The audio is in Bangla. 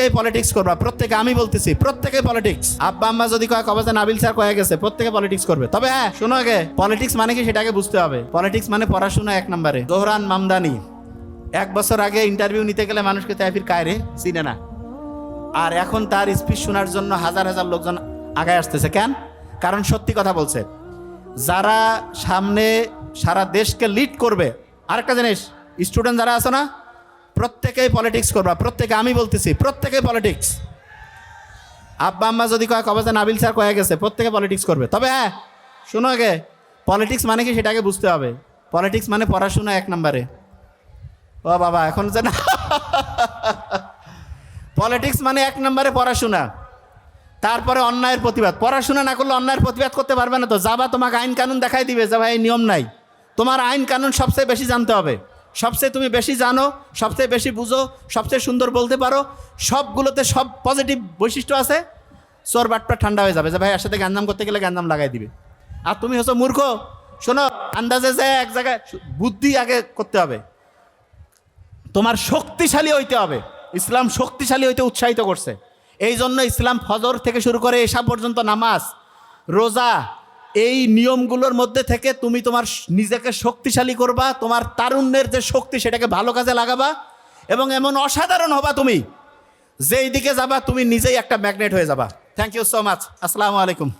প্রত্যেকেই পলিটিক্স করবা, প্রত্যেকে আমি বলতেছি, প্রত্যেকেই পলিটিক্স আব্বা আম্মা যদি কয়, কবে যে নাবিল স্যার কয়ে গেছে, প্রত্যেকে পলিটিক্স করবে। তবে হ্যাঁ শোনো আগে পলিটিক্স মানে কি সেটাকে বুঝতে হবে। পলিটিক্স মানে পড়াশোনা এক নম্বরে। দোহরান মামদানি, এক বছর আগে ইন্টারভিউ নিতে গেলে মানুষকে তাইফির কায়রে চিনে না। আর এখন তার স্পিচ শোনার জন্য হাজার হাজার লোকজন আগায় আসতেছে। কেন? কারণ সত্যি কথা বলছে, যারা সামনে সারা দেশকে লিড করবে, আরেকটা জিনিস স্টুডেন্ট যারা আছে না প্রত্যেকেই পলিটিক্স করবা, প্রত্যেকে আমি বলতেছি, প্রত্যেকেই পলিটিক্স আব্বা আম্মা যদি কয়, কবে যে নাবিল স্যার কয়ে গেছে, প্রত্যেকে পলিটিক্স করবে। তবে হ্যাঁ শোনো আগে পলিটিক্স মানে কি সেটাকে বুঝতে হবে। পলিটিক্স মানে পড়াশোনা এক নম্বরে। ও বাবা, এখন যে না পলিটিক্স মানে এক নম্বরে পড়াশোনা। তারপরে অন্যায়ের প্রতিবাদ। পড়াশোনা না করলে অন্যায়ের প্রতিবাদ করতে পারবে না তো। যাবা তোমাকে আইন কানুন দেখাই দিবে যে ভাই নিয়ম নাই। তোমার আইন কানুন সবচেয়ে বেশি জানতে হবে। সবচেয়ে তুমি বেশি জানো, সবচেয়ে বেশি বুঝো, সবচেয়ে সুন্দর বলতে পারো, সবগুলোতে সব পজিটিভ বৈশিষ্ট্য আছে। চোর বাটটা ঠান্ডা হয়ে যাবে। যে ভাই এর সাথে গ্যাঞ্জাম করতে গেলে গ্যাঞ্জাম লাগাই দিবে। আর তুমি হচ্ছে মূর্খ। শোনো, আন্দাজে যে এক জায়গায় বুদ্ধি আগে করতে হবে। তোমার শক্তিশালী হইতে হবে। ইসলাম শক্তিশালী হইতে উৎসাহিত করছে। এই জন্য ইসলাম ফজর থেকে শুরু করে এসা পর্যন্ত নামাজ, রোজা এই নিয়মগুলোর মধ্যে থেকে তুমি তোমার নিজেকে শক্তিশালী করবা, তোমার তারুণ্যের যে শক্তি সেটাকে ভালো কাজে লাগাবা এবং এমন অসাধারণ হবা তুমি, যেই দিকে যাবা তুমি নিজেই একটা ম্যাগনেট হয়ে যাবা। থ্যাংক ইউ সো মাচ আসসালামু আলাইকুম।